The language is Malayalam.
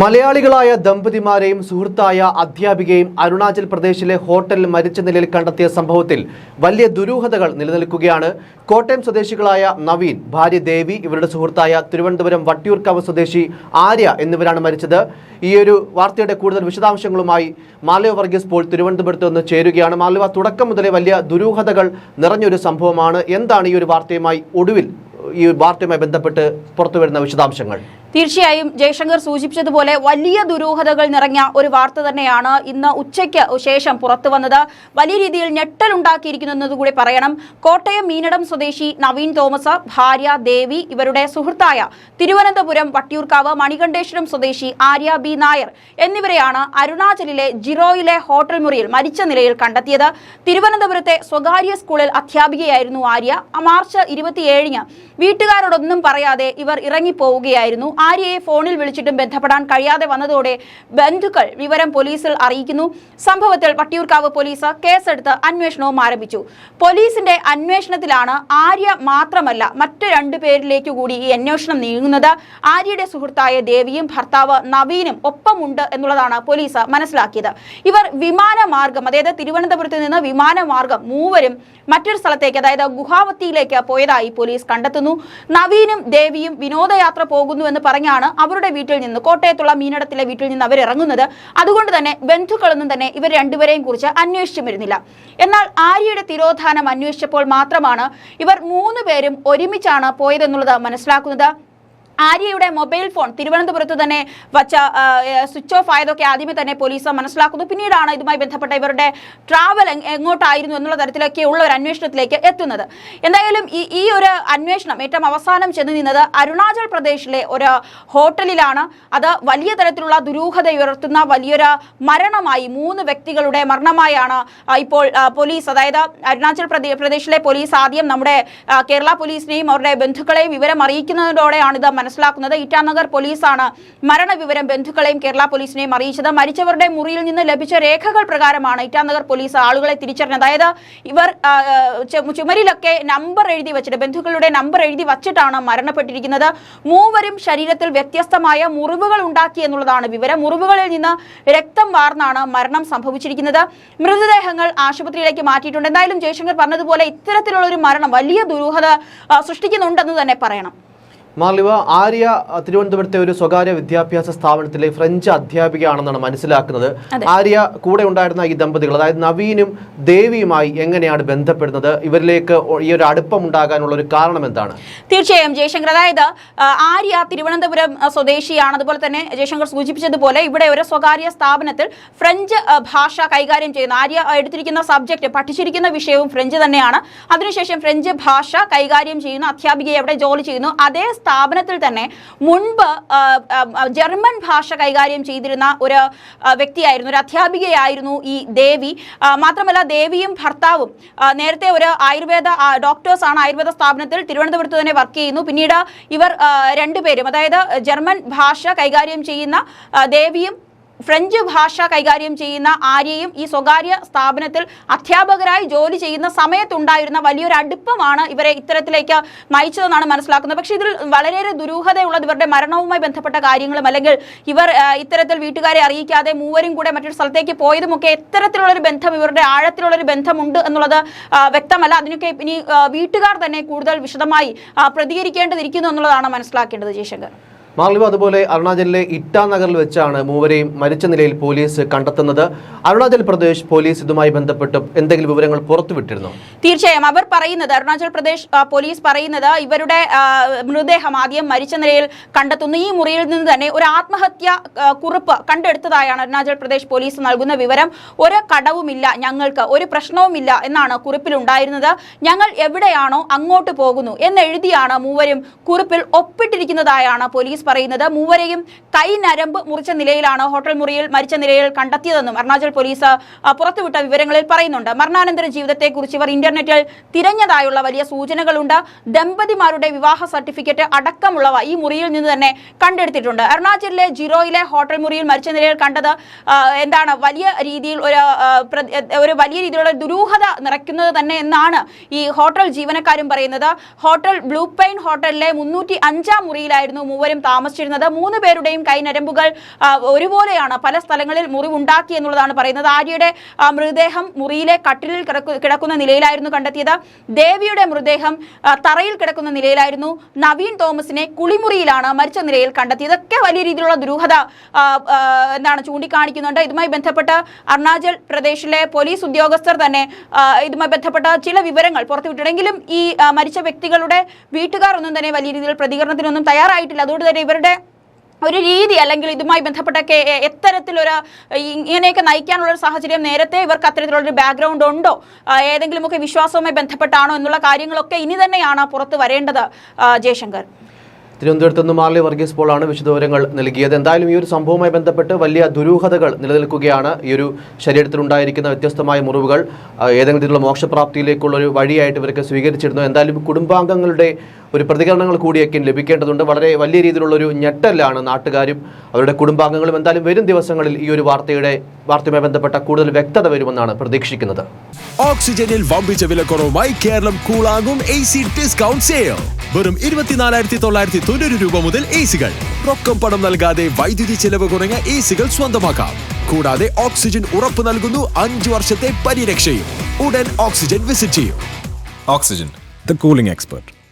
മലയാളികളായ ദമ്പതിമാരെയും സുഹൃത്തായ അധ്യാപികയും അരുണാചൽ പ്രദേശിലെ ഹോട്ടലിൽ മരിച്ച നിലയിൽ കണ്ടെത്തിയ സംഭവത്തിൽ വലിയ ദുരൂഹതകൾ നിലനിൽക്കുകയാണ്. കോട്ടയം സ്വദേശികളായ നവീൻ ഭാര്യ ദേവി ഇവരുടെ സുഹൃത്തായ തിരുവനന്തപുരം വട്ടിയൂർക്കാവ് സ്വദേശി ആര്യ എന്നിവരാണ് മരിച്ചത്. ഈ ഒരു വാർത്തയുടെ കൂടുതൽ വിശദാംശങ്ങളുമായി മാലവ വർഗീസ് പോൾ തിരുവനന്തപുരത്ത് നിന്ന് ചേരുകയാണ്. മാലവ തുടക്കം മുതലേ വലിയ ദുരൂഹതകൾ നിറഞ്ഞൊരു സംഭവമാണ്. എന്താണ് ഈ ഒരു വാർത്തയുമായി ഒടുവിൽ ഈ വാർത്തയുമായി ബന്ധപ്പെട്ട് പുറത്തുവരുന്ന വിശദാംശങ്ങൾ? തീർച്ചയായും ജയശങ്കർ സൂചിപ്പിച്ചതുപോലെ വലിയ ദുരൂഹതകൾ നിറഞ്ഞ ഒരു വാർത്ത തന്നെയാണ് ഇന്ന് ഉച്ചയ്ക്ക് ശേഷം പുറത്തു വന്നത്. വലിയ രീതിയിൽ ഞെട്ടലുണ്ടാക്കിയിരിക്കുന്നത് കൂടി പറയണം. കോട്ടയം മീനടം സ്വദേശി നവീൻ തോമസ് ഭാര്യ ദേവി ഇവരുടെ സുഹൃത്തായ തിരുവനന്തപുരം വട്ടിയൂർക്കാവ് മണികണ്ഠേശ്വരം സ്വദേശി ആര്യ ബി നായർ എന്നിവരെയാണ് അരുണാചലിലെ ജിറോയിലെ ഹോട്ടൽ മുറിയിൽ മരിച്ച നിലയിൽ കണ്ടെത്തിയത്. തിരുവനന്തപുരത്തെ സ്വകാര്യ സ്കൂളിൽ അധ്യാപികയായിരുന്നു ആര്യ. മാർച്ച് ഇരുപത്തിയേഴിന് വീട്ടുകാരോടൊന്നും പറയാതെ ഇവർ ഇറങ്ങിപ്പോവുകയായിരുന്നു. ആര്യയെ ഫോണിൽ വിളിച്ചിട്ടും ബന്ധപ്പെടാൻ കഴിയാതെ വന്നതോടെ ബന്ധുക്കൾ വിവരം പോലീസിൽ അറിയിക്കുന്നു. സംഭവത്തിൽ വട്ടിയൂർക്കാവ് പോലീസ് കേസെടുത്ത് അന്വേഷണവും ആരംഭിച്ചു. പോലീസിന്റെ അന്വേഷണത്തിലാണ് ആര്യ മാത്രമല്ല മറ്റു രണ്ടു പേരിലേക്കു കൂടി ഈ അന്വേഷണം നീങ്ങുന്നത്. ആര്യയുടെ സുഹൃത്തായ ദേവിയും ഭർത്താവ് നവീനും ഒപ്പമുണ്ട് എന്നുള്ളതാണ് പോലീസ് മനസ്സിലാക്കിയത്. ഇവർ വിമാനമാർഗം അതായത് തിരുവനന്തപുരത്ത് നിന്ന് വിമാനമാർഗം മൂവരും മറ്റൊരു സ്ഥലത്തേക്ക് അതായത് ഗുഹാവത്തിയിലേക്ക് പോയതായി പോലീസ് കണ്ടെത്തുന്നു. നവീനും ദേവിയും വിനോദയാത്ര പോകുന്നു എന്ന് പറഞ്ഞാണ് അവരുടെ വീട്ടിൽ നിന്ന് കോട്ടയത്തുള്ള മീനടത്തിലെ വീട്ടിൽ നിന്ന് അവർ ഇറങ്ങുന്നത്. അതുകൊണ്ട് തന്നെ ബന്ധുക്കളൊന്നും തന്നെ ഇവർ രണ്ടുപേരെയും കുറിച്ച് അന്വേഷിച്ചു വരുന്നില്ല എന്നാൽ ആര്യയുടെ തിരോധാനം അന്വേഷിച്ചപ്പോൾ മാത്രമാണ് ഇവർ മൂന്ന് പേരും ഒരുമിച്ചാണ് പോയതെന്നുള്ളത് മനസ്സിലാക്കുന്നത്. ആര്യയുടെ മൊബൈൽ ഫോൺ തിരുവനന്തപുരത്ത് തന്നെ വച്ച സ്വിച്ച് ഓഫ് ആയതൊക്കെ ആദ്യമേ തന്നെ പോലീസ് മനസ്സിലാക്കുന്നു. പിന്നീടാണ് ഇതുമായി ബന്ധപ്പെട്ട ഇവരുടെ ട്രാവൽ എങ്ങോട്ടായിരുന്നു എന്നുള്ള തരത്തിലൊക്കെ ഉള്ള ഒരു അന്വേഷണത്തിലേക്ക് എത്തുന്നത്. എന്തായാലും ഈ ഈ ഒരു അന്വേഷണം ഏറ്റവും അവസാനം ചെന്ന് നിന്നത് അരുണാചൽ പ്രദേശിലെ ഒരു ഹോട്ടലിലാണ്. അത് വലിയ തരത്തിലുള്ള ദുരൂഹത ഉയർത്തുന്ന വലിയൊരു മരണമായി മൂന്ന് വ്യക്തികളുടെ മരണമായാണ് ഇപ്പോൾ പോലീസ് അതായത് അരുണാചൽ പ്രദേ- പ്രദേശിലെ പോലീസ് ആദ്യം നമ്മുടെ കേരള പോലീസിനെയും അവരുടെ ബന്ധുക്കളെയും വിവരം അറിയിക്കുന്നതോടെയാണ് ഇത് മനസ്സിലാക്കുന്നത്. ഇറ്റാനഗർ പോലീസാണ് മരണവിവരം ബന്ധുക്കളെയും കേരള പോലീസിനെയും അറിയിച്ചത്. മരിച്ചവരുടെ മുറിയിൽ നിന്ന് ലഭിച്ച രേഖകൾ പ്രകാരമാണ് ഇറ്റാനഗർ പോലീസ് ആളുകളെ തിരിച്ചറിഞ്ഞത്. അതായത് ഇവർ ചുമരിലൊക്കെ നമ്പർ എഴുതി വെച്ചിട്ട് ബന്ധുക്കളുടെ നമ്പർ എഴുതി വച്ചിട്ടാണ് മരണപ്പെട്ടിരിക്കുന്നത്. മൂവരും ശരീരത്തിൽ വ്യത്യസ്തമായ മുറിവുകൾ ഉണ്ടാക്കി എന്നുള്ളതാണ് വിവരം. മുറിവുകളിൽ നിന്ന് രക്തം വാർന്നാണ് മരണം സംഭവിച്ചിരിക്കുന്നത്. മൃതദേഹങ്ങൾ ആശുപത്രിയിലേക്ക് മാറ്റിയിട്ടുണ്ട്. എന്തായാലും ജയശങ്കർ പറഞ്ഞതുപോലെ ഇത്തരത്തിലുള്ള ഒരു മരണം വലിയ ദുരൂഹത സൃഷ്ടിക്കുന്നുണ്ടെന്ന് തന്നെ പറയണം. മാർലിവ ആര്യ തിരുവനന്തപുരത്തെ ഒരു സ്വകാര്യ വിദ്യാഭ്യാസ സ്ഥാപനത്തിലെ ഫ്രഞ്ച് അധ്യാപികയാണെന്നാണ് മനസ്സിലാക്കുന്നത്. ആര്യ കൂടെ ഉണ്ടായിരുന്ന ഈ ദമ്പതികൾ അതായത് നവീനും ദേവിയുമായി എങ്ങനെയാണ് ബന്ധപ്പെടുന്നത്? ഇവരിലേക്ക് ഈ ഒരു അടുപ്പം ഉണ്ടാകാനുള്ള ഒരു കാരണം എന്താണ്? തീർച്ചയായും ജയശങ്കർ. അതായത് ആര്യ തിരുവനന്തപുരം സ്വദേശിയാണ്. അതുപോലെ തന്നെ ജയശങ്കർ സൂചിപ്പിച്ചതുപോലെ ഇവിടെ ഒരു സ്വകാര്യ സ്ഥാപനത്തിൽ ഫ്രഞ്ച് ഭാഷ കൈകാര്യം ചെയ്യുന്ന ആര്യ എടുത്തിരിക്കുന്ന സബ്ജക്റ്റ് പഠിച്ചിരിക്കുന്ന വിഷയവും ഫ്രഞ്ച് തന്നെയാണ്. അതിനുശേഷം ഫ്രഞ്ച് ഭാഷ കൈകാര്യം ചെയ്യുന്ന അധ്യാപികയെ അവിടെ ജോലി ചെയ്യുന്നു. അതേ സ്ഥാപനത്തിൽ തന്നെ മുൻപ് ജർമ്മൻ ഭാഷ കൈകാര്യം ചെയ്തിരുന്ന ഒരു വ്യക്തിയായിരുന്നു ഒരു അധ്യാപികയായിരുന്നു ഈ ദേവി. മാത്രമല്ല ദേവിയും ഭർത്താവും നേരത്തെ ഒരു ആയുർവേദ ഡോക്ടേഴ്സാണ് ആയുർവേദ സ്ഥാപനത്തിൽ തിരുവനന്തപുരത്ത് തന്നെ വർക്ക് ചെയ്യുന്നു. പിന്നീട് ഇവർ രണ്ടുപേരും അതായത് ജർമ്മൻ ഭാഷ കൈകാര്യം ചെയ്യുന്ന ദേവിയും ഫ്രഞ്ച് ഭാഷ കൈകാര്യം ചെയ്യുന്ന ആര്യയും ഈ സ്വകാര്യ സ്ഥാപനത്തിൽ അധ്യാപകരായി ജോലി ചെയ്യുന്ന സമയത്തുണ്ടായിരുന്ന വലിയൊരു അടുപ്പമാണ് ഇവരെ ഇത്തരത്തിലേക്ക് നയിച്ചതെന്നാണ് മനസ്സിലാക്കുന്നത്. പക്ഷേ ഇതിൽ വളരെയേറെ ദുരൂഹതയുള്ളത് ഇവരുടെ മരണവുമായി ബന്ധപ്പെട്ട കാര്യങ്ങളും അല്ലെങ്കിൽ ഇവർ ഇത്തരത്തിൽ വീട്ടുകാരെ അറിയിക്കാതെ മൂവരും കൂടെ മറ്റൊരു സ്ഥലത്തേക്ക് പോയതുമൊക്കെ എത്തരത്തിലുള്ളൊരു ബന്ധം ഇവരുടെ ആഴത്തിലുള്ളൊരു ബന്ധമുണ്ട് എന്നുള്ളത് വ്യക്തമല്ല. അതിനൊക്കെ ഇനി വീട്ടുകാർ തന്നെ കൂടുതൽ വിശദമായി പ്രതികരിക്കേണ്ടതിരിക്കുന്നു എന്നുള്ളതാണ് മനസ്സിലാക്കേണ്ടത് ജയശങ്കർ. മാർലിവ അതുപോലെ അരുണാചലിലെ ഇറ്റാനഗറിൽ വെച്ചാണ് മൂവരെയും മരിച്ച നിലയിൽ പോലീസ് കണ്ടെത്തുന്നത്. അരുണാചൽ പ്രദേശ് പോലീസ് ഇതുമായി ബന്ധപ്പെട്ട് എന്തെങ്കിലും വിവരങ്ങൾ പുറത്തുവിട്ടിരുന്നു? തീർച്ചയായും അവർ പറയുന്നത് അരുണാചൽ പ്രദേശ് പോലീസ് പറയുന്നത് ഇവരുടെ മൃതദേഹം ആദ്യം മരിച്ച നിലയിൽ കണ്ടെത്തുന്നു. ഈ മുറിയിൽ നിന്ന് തന്നെ ഒരു ആത്മഹത്യ കുറിപ്പ് കണ്ടെടുത്തതായാണ് അരുണാചൽ പ്രദേശ് പോലീസ് നൽകുന്ന വിവരം. ഒരു കടവുമില്ല ഞങ്ങൾക്ക് ഒരു പ്രശ്നവുമില്ല എന്നാണ് കുറിപ്പിൽ ഉണ്ടായിരുന്നത് ഞങ്ങൾ എവിടെയാണോ അങ്ങോട്ട് പോകുന്നു എന്നെഴുതിയാണ് മൂവരും കുറിപ്പിൽ ഒപ്പിട്ടിരിക്കുന്നതായാണ് പോലീസ് പറയുന്നത് മൂവരെയും കൈ നരമ്പ് മുറിച്ച നിലയിലാണ് ഹോട്ടൽ മുറിയിൽ മരിച്ച നിലയിൽ കണ്ടെത്തിയതെന്നും അരുണാചൽ പോലീസ് പുറത്തുവിട്ട വിവരങ്ങളിൽ പറയുന്നുണ്ട്. മരണാനന്തര ജീവിതത്തെക്കുറിച്ച് ഇവർ ഇന്റർനെറ്റിൽ തിരഞ്ഞതായുള്ള വലിയ സൂചനകളുണ്ട്. ദമ്പതിമാരുടെ വിവാഹ സർട്ടിഫിക്കറ്റ് അടക്കമുള്ളവ ഈ മുറിയിൽ നിന്ന് തന്നെ കണ്ടെടുത്തിട്ടുണ്ട്. അരുണാചലിലെ ജിറോയിലെ ഹോട്ടൽ മുറിയിൽ മരിച്ച നിലയിൽ കണ്ടത് എന്താണ് വലിയ രീതിയിൽ ഒരു ഒരു വലിയ രീതിയിലുള്ള ദുരൂഹത നിറയ്ക്കുന്നത് തന്നെ എന്നാണ് ഈ ഹോട്ടൽ ജീവനക്കാരും പറയുന്നത്. ഹോട്ടൽ ബ്ലൂ പെയിൻ ഹോട്ടലിലെ മുന്നൂറ്റി അഞ്ചാം മുറിയിലായിരുന്നു മൂവരും താമസിച്ചത് താമസിച്ചിരുന്നത്. മൂന്ന് പേരുടെയും കൈനരമ്പുകൾ ഒരുപോലെയാണ് പല സ്ഥലങ്ങളിൽ മുറിവുണ്ടാക്കി എന്നുള്ളതാണ് പറയുന്നത്. ആര്യയുടെ മൃതദേഹം മുറിയിലെ കട്ടിലിൽ കിടക്കുന്ന നിലയിലായിരുന്നു കണ്ടെത്തിയത്. ദേവിയുടെ മൃതദേഹം തറയിൽ കിടക്കുന്ന നിലയിലായിരുന്നു. നവീൻ തോമസിനെ കുളിമുറിയിലാണ് മരിച്ച നിലയിൽ കണ്ടെത്തിയത്. ഇതൊക്കെ വലിയ രീതിയിലുള്ള ദുരൂഹത എന്താണ് ചൂണ്ടിക്കാണിക്കുന്നുണ്ട്. ഇതുമായി ബന്ധപ്പെട്ട് അരുണാചൽ പ്രദേശിലെ പോലീസ് ഉദ്യോഗസ്ഥർ തന്നെ ഇതുമായി ബന്ധപ്പെട്ട ചില വിവരങ്ങൾ പുറത്തുവിട്ടിട്ടെങ്കിലും ഈ മരിച്ച വ്യക്തികളുടെ വീട്ടുകാർ ഒന്നും തന്നെ വലിയ രീതിയിൽ പ്രതികരണത്തിനൊന്നും തയ്യാറായിട്ടില്ല. അതുകൊണ്ട് തന്നെ ഇവരുടെ ഒരു രീതി അല്ലെങ്കിൽ ഇതുമായി ബന്ധപ്പെട്ട എത്തരത്തിലൊരു ഇങ്ങനെയൊക്കെ നയിക്കാനുള്ള ഒരു സാഹചര്യം നേരത്തെ ഇവർക്ക് അത്തരത്തിലുള്ളൊരു ബാക്ക്ഗ്രൗണ്ട് ഉണ്ടോ? ഏതെങ്കിലുമൊക്കെ വിശ്വാസവുമായി ബന്ധപ്പെട്ടാണോ എന്നുള്ള കാര്യങ്ങളൊക്കെ ഇനി തന്നെയാണ് പുറത്ത് വരേണ്ടത് ജയശങ്കർ. തിരുവനന്തപുരത്ത് നിന്ന് മാർലി വർഗീസ് പോളാണ് വിശദവിവരങ്ങൾ നൽകിയത്. എന്തായാലും ഈ ഒരു സംഭവവുമായി ബന്ധപ്പെട്ട് വലിയ ദുരൂഹതകൾ നിലനിൽക്കുകയാണ്. ഈ ഒരു ശരീരത്തിലുണ്ടായിരിക്കുന്ന വ്യത്യസ്തമായ മുറിവുകൾ ഏതെങ്കിലും രീതിയിലുള്ള മോക്ഷപ്രാപ്തിയിലേക്കുള്ള ഒരു വഴിയായിട്ട് ഇവർക്ക് സ്വീകരിച്ചിരുന്നു. എന്തായാലും കുടുംബാംഗങ്ങളുടെ ഒരു പ്രതികരണങ്ങൾ കൂടിയൊക്കെ ലഭിക്കേണ്ടതുണ്ട്. വളരെ വലിയ രീതിയിലുള്ള ഒരു ഞെട്ടലാണ് നാട്ടുകാരും അവരുടെ കുടുംബാംഗങ്ങളും. എന്തായാലും വരും ദിവസങ്ങളിൽ ഈ ഒരു വാർത്തയുടെ വാർത്തയുമായി ബന്ധപ്പെട്ട കൂടുതൽ വ്യക്തത വരുമെന്നാണ് പ്രതീക്ഷിക്കുന്നത്. ഓക്സിജനിൽ വമ്പിച്ച വിലക്കുറവുമായി കേരളം കൂളാകും എ സി ഡിസ്കൗണ്ട് സെയിൽ. വെറും ഇരുപത്തിനാലായിരത്തി തൊള്ളായിരത്തി തൊണ്ണൂറ് രൂപ മുതൽ എ സികൾ. റൊക്കം പണം നൽകാതെ വൈദ്യുതി ചെലവ് കുറഞ്ഞ എ സികൾ സ്വന്തമാക്കാം. കൂടാതെ ഓക്സിജൻ ഉറപ്പ് നൽകുന്നു അഞ്ചു വർഷത്തെ പരിരക്ഷയും. ഉടൻ ഓക്സിജൻ വിസിറ്റ് ചെയ്യും. Oxygen the cooling expert.